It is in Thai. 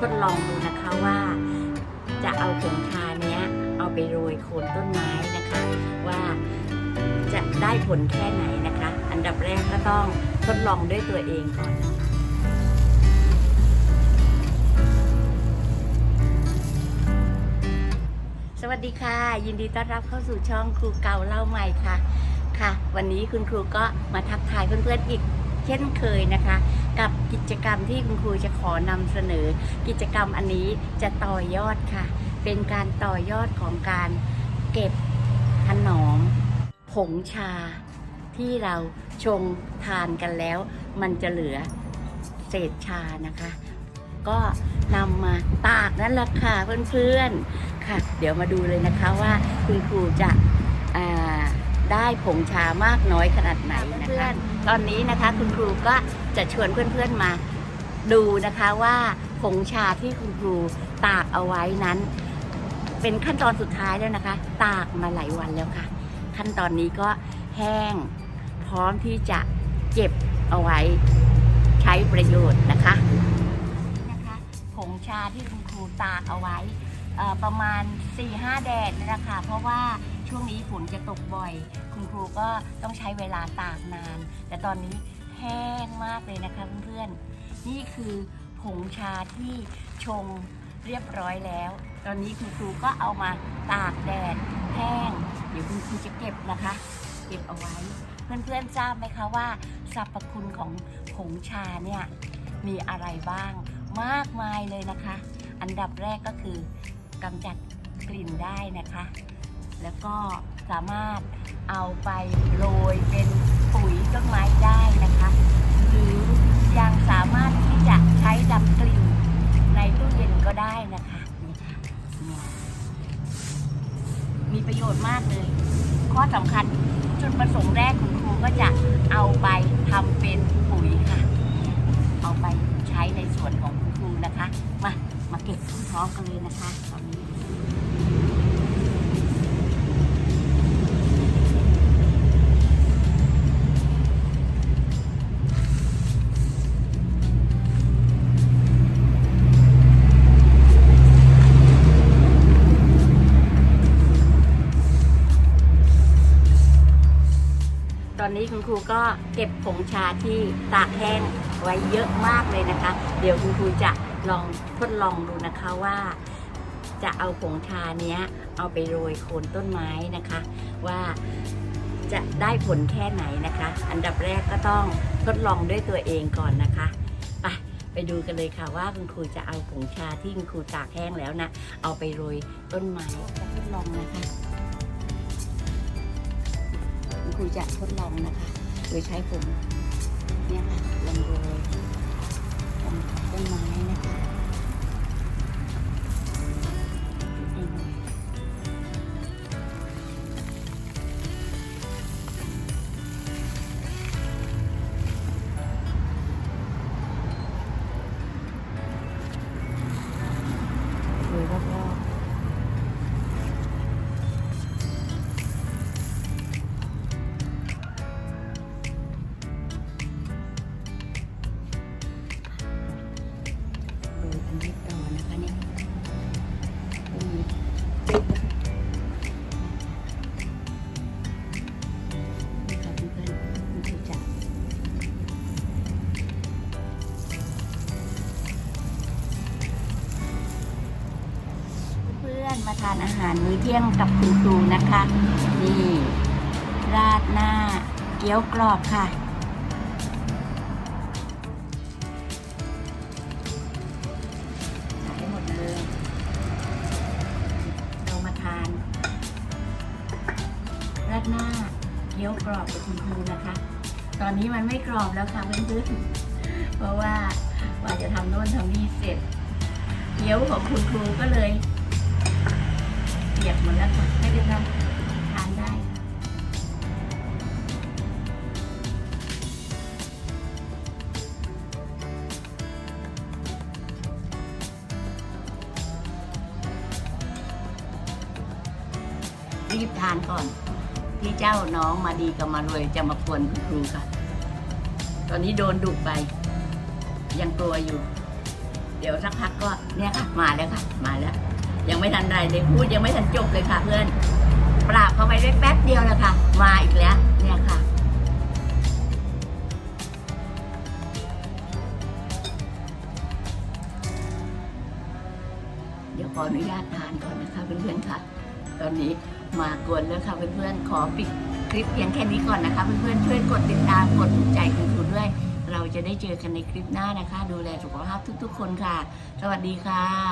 ทดลองดูนะคะว่าจะเอาผงชาเนี้ยเอาไปโรยโคนต้นไม้นะคะ ว่าจะได้ผลแค่ไหนนะคะ อันดับแรกก็ต้องทดลองด้วยตัวเองก่อนนะคะสวัสดีค่ะ ยินดีต้อนรับเข้าสู่ช่องครูเก่าเล่าใหม่ค่ะ ค่ะ วันนี้คุณครูก็มาทักทายเพื่อนๆอีก เช่นเคยนะคะ กับกิจกรรมที่คุณครูจะขอนำเสนอ กิจกรรมอันนี้จะต่อยอดค่ะ เป็นการต่อยอดของการเก็บถนมผงชา ที่เราชงทานกันแล้ว มันจะเหลือเศษชานะคะ ก็นำมาตากนั่นแหละค่ะเพื่อนๆค่ะ เดี๋ยวมาดูเลยนะคะว่าคุณครูจะอ่า ได้ผงชามากน้อยขนาดไหนนะคะตอนนี้นะคะคุณครูก็จะชวนเพื่อนๆมาดูนะคะว่าผงชาที่คุณครูตากเอาไว้นั้น เป็นขั้นตอนสุดท้ายแล้วนะคะ ตากมาหลายวันแล้วค่ะ ขั้นตอนนี้ก็แห้งพร้อมที่จะเก็บเอาไว้ใช้ประโยชน์นะคะนะคะผงชาที่คุณครูตากเอาไว้เอ่อ ประมาณ 4-5 แดดนี่แหละค่ะเพราะว่าช่วงนี้ฝนจะตกบ่อย คุณครูก็ต้องใช้เวลาตากนาน แต่ตอนนี้แห้งมากเลยนะคะเพื่อนๆ นี่คือผงชาที่ชงเรียบร้อยแล้ว ตอนนี้คุณครูก็เอามาตากแดดแห้ง เดี๋ยวคุณครูจะเก็บนะคะ เก็บเอาไว้ เพื่อนๆทราบไหมคะว่าสรรพคุณของผงชาเนี่ยมีอะไรบ้างมากมายเลยนะคะ อันดับแรกก็คือ กำจัดกลิ่นได้นะคะ แล้วก็สามารถเอาไปโรยเป็นปุ๋ยต้นไม้ได้นะคะ หรือยังสามารถที่จะใช้ดับกลิ่นในตู้เย็นก็ได้นะคะนี่ค่ะมีประโยชน์มากเลย ข้อสำคัญจุดประสงค์แรกคุณครูก็จะเอาไปทำเป็นปุ๋ยค่ะ เอาไปใช้ในส่วนของคุณครูนะคะ มา มาเก็บพร้อมกันเลยนะคะตอนนี้ อนนี้คุณครูก็เก็บผงชาที่ตากแห้งไว้เยอะมากเลยนะคะ เดี๋ยวคุณครูจะลองทดลองดูนะคะว่า จะเอาผงชาเนี้ยเอาไปโรยโคนต้นไม้นะคะ ว่าจะได้ผลแค่ไหนนะคะ อันดับแรกก็ต้องทดลองด้วยตัวเองก่อนนะคะไปไปดูกันเลยค่ะว่าคุณครูจะเอาผงชาที่คุณครูตากแห้งแล้วนะเอาไปโรยต้นไม้ทดลองนะคะ คุณครูจะทดลองนะคะ โดยใช้ผมเนี่ยค่ะลงโรยตรงต้นไม้นะคะ พื่อนมาทานอาหารมื้อเที่ยงกับคุณครูนะคะ นี่ ราดหน้าเกี๊ยวกรอบค่ะใส่ให้หมดเลย เรามาทาน ราดหน้าเกี๊ยวกรอบกับคุณครูนะคะ ตอนนี้มันไม่กรอบแล้วค่ะเพื่อนๆเพราะว่าว่าจะทำโน่นทำนี่เสร็จเกี๊ยวของคุณครูก็เลย เปียกหมดแล้วค่ะไม่เป็นไรทานได้รีบทานก่อน ที่เจ้าน้องมาดีกับมารวยจะมาควนคุณครูค่ะ ตอนนี้โดนดุไป ยังกลัวอยู่ เดี๋ยวสักพักก็เนี่ยค่ะ มาแล้วค่ะ มาแล้ว ยังไม่ทันไรเลยพูดยังไม่ทันจบเลยค่ะ เพื่อน ปราบเข้าไปได้แป๊บเดียวแล้วค่ะ มาอีกแล้วเนี่ยค่ะเดี๋ยวขออนุญาตทานก่อนนะคะเพื่อนๆค่ะ ตอนนี้มากวนแล้วค่ะเพื่อนๆขอปิดคลิปเพียงแค่นี้ก่อนนะคะ เพื่อนๆช่วยกดติดตามกดถูกใจคุณครูด้วย เราจะได้เจอกันในคลิปหน้านะคะ ดูแลสุขภาพทุกๆ คนค่ะ สวัสดีค่ะ